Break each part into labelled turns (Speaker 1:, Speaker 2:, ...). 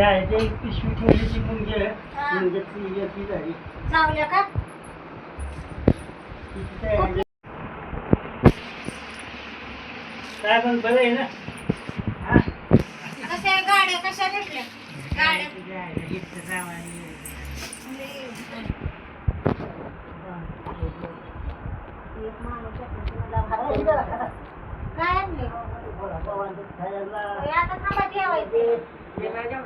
Speaker 1: एक पिशवी ठेवली ती मुंगे. मुंग्याची याची झाली.
Speaker 2: चावल्या का.
Speaker 1: काय पण बरं आहे ना?
Speaker 2: कशा गाड्या कशा भेटल्या? गाड्या
Speaker 1: तुझ्या आईला gift जावायला.
Speaker 2: एक माणूस आहे, तुला भात काय आणले
Speaker 1: खायला.
Speaker 2: हे आता थांबा ठेवायचे
Speaker 1: हे काय जेवण?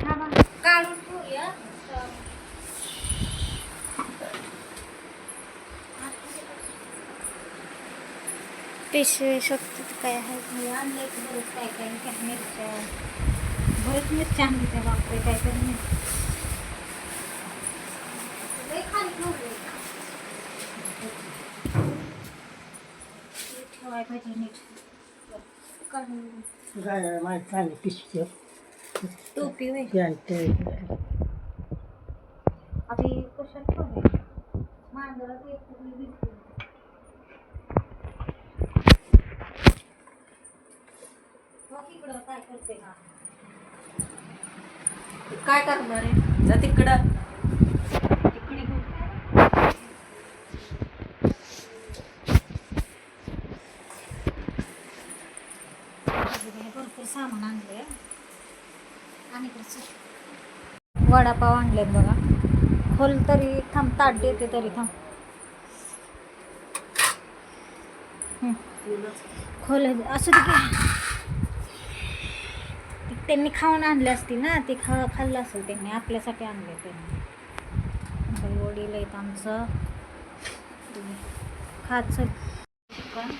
Speaker 2: थांबा काढून ठेवूया
Speaker 3: पिशवी शकतो काय आहे
Speaker 2: हे आणले की बरेच काय काय काय मिरच्या बरेच मिरच्या आणली त्या बापरे काय तर मिरच्या लय खाली ठेवले पाहिजे नीट
Speaker 1: काय माहीत पिशवी
Speaker 2: टोपी होय. कशात मांजरात एक काय करते हा.
Speaker 4: काय करणार आहे? जा तिकडे.
Speaker 2: सामान आणले आणि वडापाव आणलेत बघा. खोल तरी थांब ताट देते तरी थांब. खोल असू दे त्यांनी खाऊन आणले असतील ना ते खा खाल्लं असेल त्यांनी आपल्यासाठी आणले त्यांनी. काही वडील आहेत आमचं. खात चल. चिकन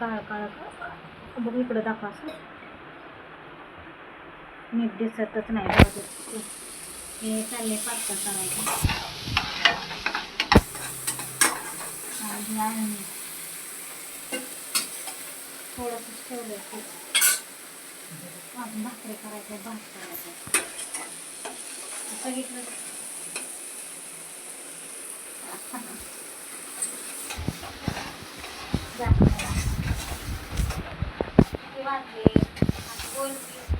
Speaker 2: काळं काळ काळ बघ इकडं दाखवा असं. नीट दिसतच नाही हे चालले पास्ता करायचं. आणि थोडंसं ठेवलं की अजून भाकरी करायचं भात करायचं. सगळीकडे debate, a golpes.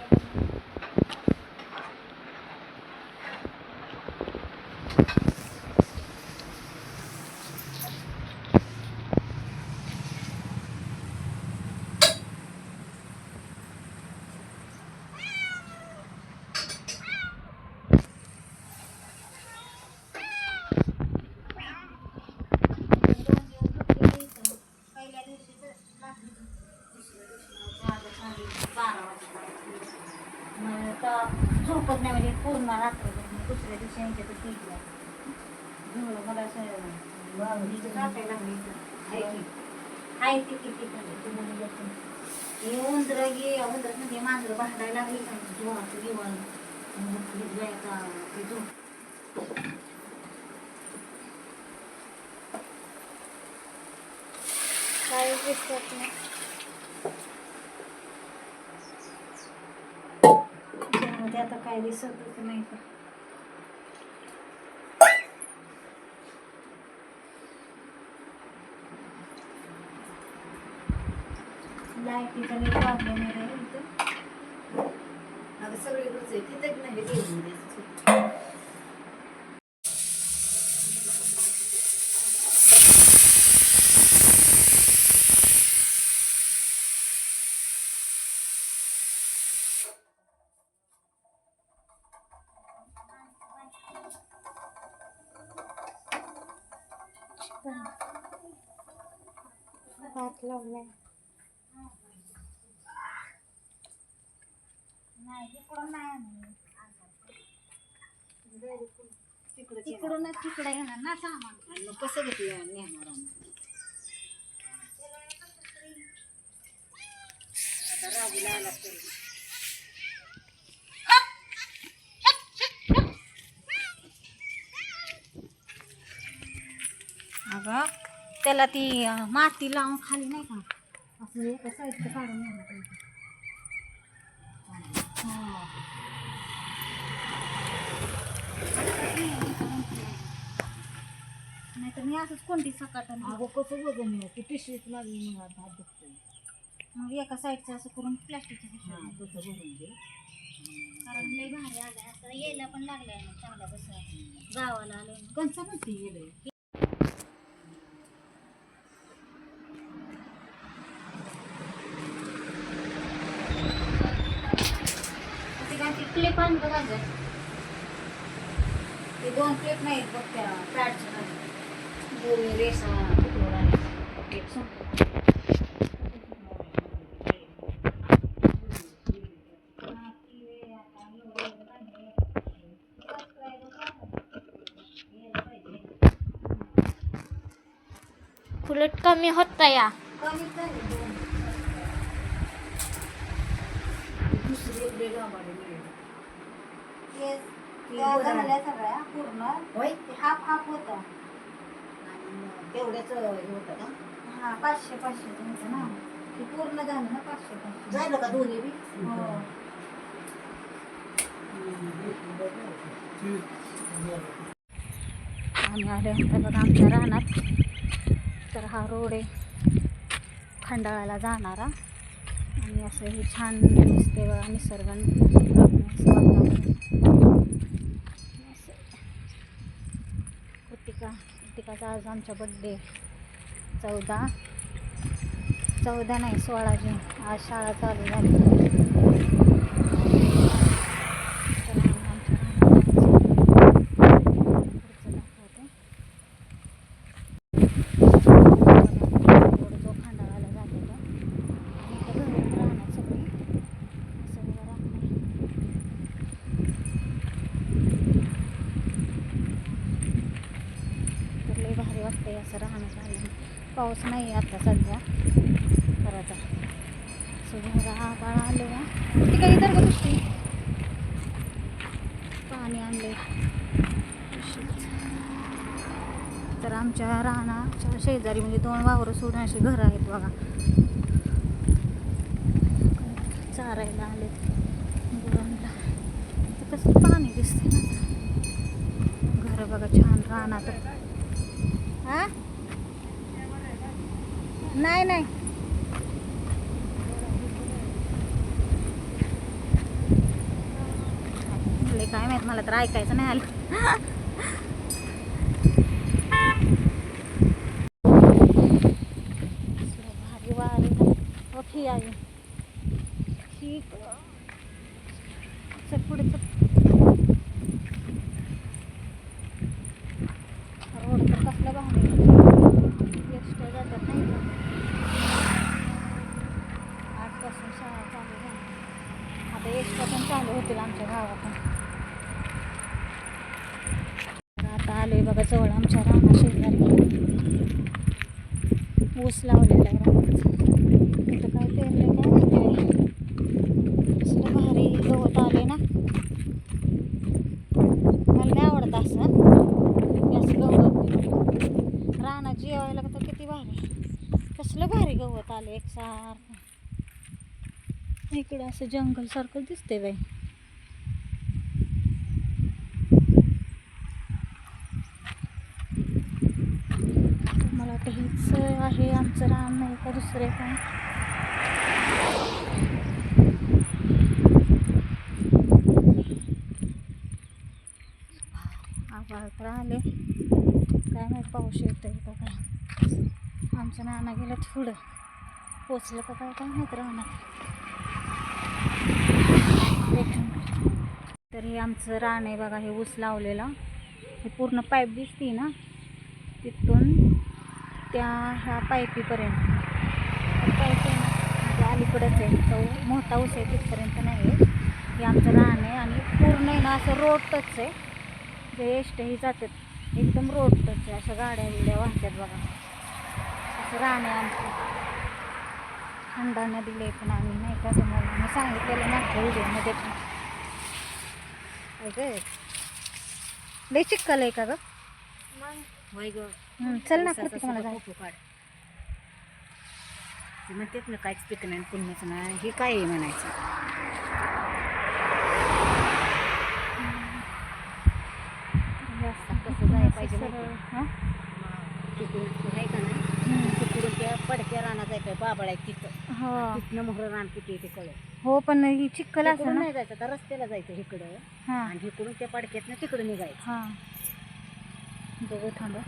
Speaker 2: आहे आहे किती पण तुम्हाला उंदर म्हणजे भांडायला लागली का जोराचं दिवाळ ते
Speaker 3: काय दिसत नाही.
Speaker 2: आता काय दिसतच नाही का लाईटीचा लई प्रॉब्लेम आहे इथं.
Speaker 4: अगं सगळीकडचं आहे तिथं नाही देऊन द्यायचं.
Speaker 3: भात लावलाय
Speaker 2: नाही तिकडून नाही आणलं.
Speaker 4: तिकडं
Speaker 2: तिकडूनच तिकडे येणार ना सामान.
Speaker 4: मग कसं घेतलं नेणार आम्ही? आता राजूला आला तर
Speaker 2: अगं त्याला ती माती लावून खाली नाही का? असं एका साईडचं काढून घ्यायला पाहिजे नाही तर मी असंच कोणती सकाट
Speaker 4: अगं कसं वजन आहे ती पिशवीत लागली मग आता हात दुखतोय
Speaker 2: मग एका साईडचं असं करून प्लास्टिकच्या
Speaker 4: हा तसं भरून दे
Speaker 2: कारण लय भारी आलं आता यायला पण लागलंय ना चांगला कसं. गावाला आलोय ना.
Speaker 4: कंचा नसते गेलंय
Speaker 2: ते काय ते क्लिप आणलं बघा. ते दोन क्लिप नाहीत बघ त्या. पॅडच्या
Speaker 3: उलट कमी होत या
Speaker 2: पूर्ण.
Speaker 4: होय?
Speaker 2: ते हाफ हाफ होतं.
Speaker 4: तेवढ्याच हे होतं का?
Speaker 2: हा पाचशे पाचशे तुमचं ना. ते पूर्ण झालं ना पाचशे पाचशे.
Speaker 4: झालं का दोन्ही बी?
Speaker 2: हो. आम्ही आले तर बघा आमच्या रानात. तर हा रोड आहे. खंडाळ्याला जाणारा. आणि असं हे छान दिसते बघा निसर्ग असं वातावरण असं. कृतिका कृतिकाचा आज आमचा बड्डे चौदा. चौदा नाही सोळा जून. आज शाळा चालू झाली तर आम्ही आमच्या रानात पुढचं दाखवते. रोड जो खंडाळ्याला जातो तो. आणि इथं घरं राहणार सगळी असं उभं राहणार. तर लई भारी वाटतंय असं राहणं आलं पाऊस नाही आता सध्या. परत आता सुधारा आबाळ आले ना ते काही तर गोष्टी? पाणी आणले तर आमच्या रानाच्या शेजारी म्हणजे दोन वावरं सोडून अशी घरं आहेत बघा. चारायला आले गुरांना. तर कसं पाणी दिसते ना. घरं बघा छान रानात. हा? नाही नाही. म्हणले काय माहीत मला तर ऐकायचं नाही आलं. असलं भारी आहे. ठीक. चल पुढे चल रोड तर कसला भारी एसट्या जातात नाही का आठपासून शाळा चालू झाली आता एसट्या पण चालू होतील आमच्या गावातून आलो आहे बघा जवळ आमच्या राना शेजारी. ऊस लावलेला आहे रानात. इथं काय पेरलं काय माहिती कसलं भारी गवत आले ना. मला नाही आवडत असं. असं गवत रानात जेवायला तर किती भारी. कसलं भारी गवत आले एकसारखं. इकडं असं जंगल सारखं दिसते बाई मला वाटतं हेच आहे रान नाही का दुसरे काय आभाळ तर आले. काय नाही पाऊस येतोय का काय आमच्या नाना गेलं पुढं पोचलं का काय काय माहीत राहणार. तर हे आमचं रान आहे बघा हे ऊस लावलेलं. हे पूर्ण पाईप दिसते ना तिथून त्या ह्या पायपीपर्यंत. ना म्हणजे अलीकडंच आहे. तो मोठा ऊस आहे तिथपर्यंत नाही आहे. हे आमचं रान आहे आणि पूर्ण आहे ना असं रोड टच आहे. जे एसट्याही जातात एकदम रोड टच आहे. अशा गाड्या बिड्या वाहतात बघा. असं रान आहे आमचं. खंडानं दिले पण आम्ही नाही का मी सांगितलेलं मागच्या व्हिडिओमध्ये पण? लय चिक्कल आहे का गं?
Speaker 4: होय ग.
Speaker 2: चल ना कृतिक मला जाऊ
Speaker 4: फोटो काढ. ते म्हणतात ना काहीच पिक नाही पुण्याचं नाही हे काय आहे म्हणायचं. रस्ता कसं जायला पाहिजे
Speaker 2: सरळ,
Speaker 4: माहिती?
Speaker 2: हा?
Speaker 4: तिकडून आहे का. तिकडून त्या पडक्या रानात जायचं बाबळ आहे तिथं.
Speaker 2: हो.
Speaker 4: तिथनं मोहर रान किती येते कळत
Speaker 2: हो पण ही चिखल असं ना?
Speaker 4: नाही जायचं तर रस्त्याला जायचं इकडं.
Speaker 2: हा.
Speaker 4: आणि इकडून त्या पडक्यातनं तिकडं निघायचं.
Speaker 2: हा. बघू थांबा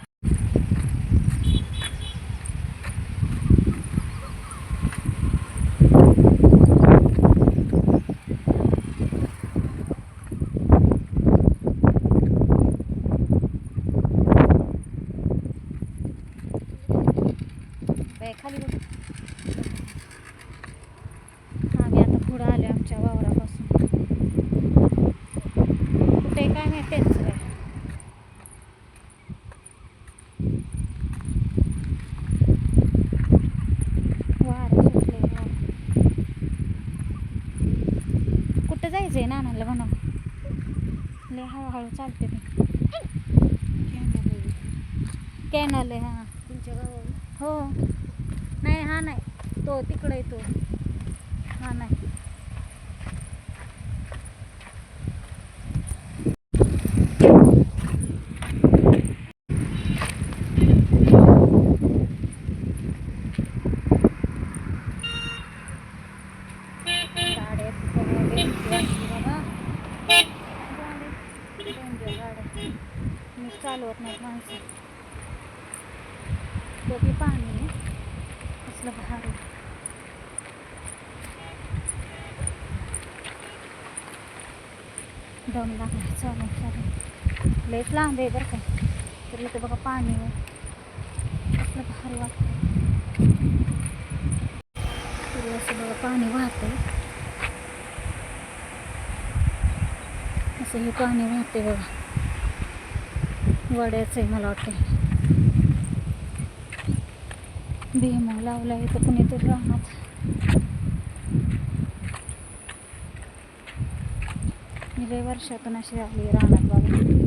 Speaker 2: बाई, खाली बघ आम्ही आता पुढं आले आमच्या वावरापासून कुठे काय माहिती त्यांचं काय वारं सुटलंय, वारं. कुठं जायचंय नानाला म्हणा लय हळूहळू चालते मी कॅनल आहे हा.
Speaker 4: तुमच्या गावावर?
Speaker 2: हो. नाही हा नाही. तो तिकडे तो. हा नाही गाड्या बघा, बेंचवर असली बाबा. गाड्या, danger गाड्या. नीट चालवत नाहीत माणसं. बघी पाणी आहे? कसलं भारी. दम लागला चालू चालू लयच लांब आहे बरं का. तर इथं बघा पाणी असलं भारी वाटतं तरी असं बघा पाणी वाहतंय. असं हे पाणी वाहते बघा. वड्याचं आहे मला वाटतं भीमा लावला आहे तर कुणीतरी राहणार मी लय वर्षातून अशी आली राहणार बाबा